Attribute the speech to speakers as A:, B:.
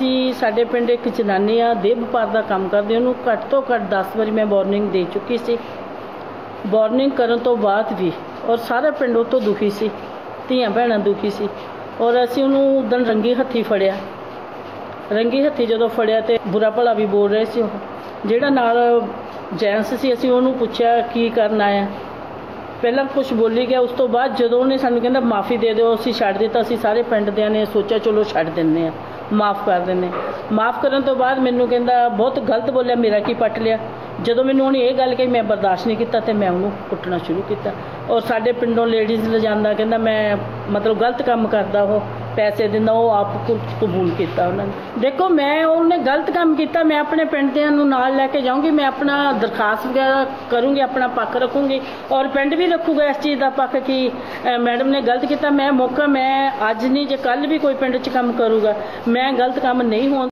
A: ਸੀ ਸਾਡੇ ਪਿੰਡ ਇੱਕ ਜਨਾਨੀ ਆ, ਦੇਹ ਵਪਾਰ ਦਾ ਕੰਮ ਕਰਦੀ ਉਹਨੂੰ ਘੱਟ ਤੋਂ ਘੱਟ 10 ਵਾਰੀ ਮੈਂ ਵਾਰਨਿੰਗ ਦੇ ਚੁੱਕੀ ਸੀ। ਵਾਰਨਿੰਗ ਕਰਨ ਤੋਂ ਬਾਅਦ ਵੀ ਔਰ ਸਾਰਾ ਪਿੰਡ ਉਹ ਤੋਂ ਦੁਖੀ ਸੀ, ਧੀਆਂ ਭੈਣਾਂ ਦੁਖੀ ਸੀ। ਔਰ ਅਸੀਂ ਉਹਨੂੰ ਉਦੋਂ ਰੰਗੀ ਹੱਥੀ ਫੜਿਆ। ਰੰਗੀ ਹੱਥੀ ਜਦੋਂ ਫੜਿਆ ਤੇ ਬੁਰਾ ਭਲਾ ਵੀ ਬੋਲ ਰਹੇ ਸੀ ਉਹ। ਜਿਹੜਾ ਨਾਲ ਜੈਂਸ ਸੀ, ਅਸੀਂ ਉਹਨੂੰ ਪੁੱਛਿਆ, ਕੀ ਕਰਨਾ ਆਇਆ ਪਹਿਲਾਂ ਕੁਝ ਬੋਲੀ ਗਿਆ, ਉਸ ਤੋਂ ਬਾਅਦ ਜਦੋਂ ਉਹਨੇ ਸਾਨੂੰ ਕਹਿੰਦਾ, ਮਾਫੀ ਦੇ ਦਿਓ, ਅਸੀਂ ਛੱਡ ਦਿੱਤਾ ਅਸੀਂ ਸਾਰੇ ਪਿੰਡ ਦਿਆਂ ਨੇ ਸੋਚਿਆ, ਚਲੋ ਛੱਡ ਦਿੰਨੇ ਆ। ਮਾਫ ਕਰ ਦਿੰਨੇ ਮਾਫ ਕਰਨ ਤੋਂ ਬਾਅਦ ਮੈਨੂੰ ਕਹਿੰਦਾ, ਬਹੁਤ ਗਲਤ ਬੋਲਿਆ, ਮੇਰਾ ਕੀ ਪੱਟ ਲਿਆ? ਜਦੋਂ ਮੈਨੂੰ ਉਹਨੇ ਇਹ ਗੱਲ ਕਹੀ, ਮੈਂ ਬਰਦਾਸ਼ਤ ਨਹੀਂ ਕੀਤਾ ਤੇ ਮੈਂ ਉਹਨੂੰ ਕੁੱਟਣਾ ਸ਼ੁਰੂ ਕੀਤਾ। ਔਰ ਸਾਡੇ ਪਿੰਡੋਂ ਲੇਡੀਜ਼ ਲਿਜਾਂਦਾ ਕਹਿੰਦਾ, ਮੈਂ ਮਤਲਬ ਗਲਤ ਕੰਮ ਕਰਦਾ ਉਹ, ਪੈਸੇ ਦਿੰਦਾ, ਉਹ ਆਪ ਕਬੂਲ ਕੀਤਾ ਉਹਨਾਂ ਨੇ। ਦੇਖੋ, ਮੈਂ ਉਹਨੇ ਗਲਤ ਕੰਮ ਕੀਤਾ, ਮੈਂ ਆਪਣੇ ਪਿੰਡ ਦਿਆਂ ਨੂੰ ਨਾਲ ਲੈ ਕੇ ਜਾਊਂਗੀ, ਮੈਂ ਆਪਣਾ ਦਰਖਾਸਤ ਵਗੈਰਾ ਕਰੂੰਗੀ, ਆਪਣਾ ਪੱਖ ਰੱਖੂੰਗੀ। ਔਰ ਪਿੰਡ ਵੀ ਰੱਖੂਗਾ ਇਸ ਚੀਜ਼ ਦਾ ਪੱਖ ਕਿ ਮੈਡਮ ਨੇ ਗਲਤ ਕੀਤਾ। ਮੈਂ ਮੌਕਾ, ਮੈਂ ਅੱਜ ਨਹੀਂ, ਜੇ ਕੱਲ ਵੀ ਕੋਈ ਪਿੰਡ 'ਚ ਕੰਮ ਕਰੂਗਾ, ਮੈਂ ਗਲਤ ਕੰਮ ਨਹੀਂ ਹੋਣ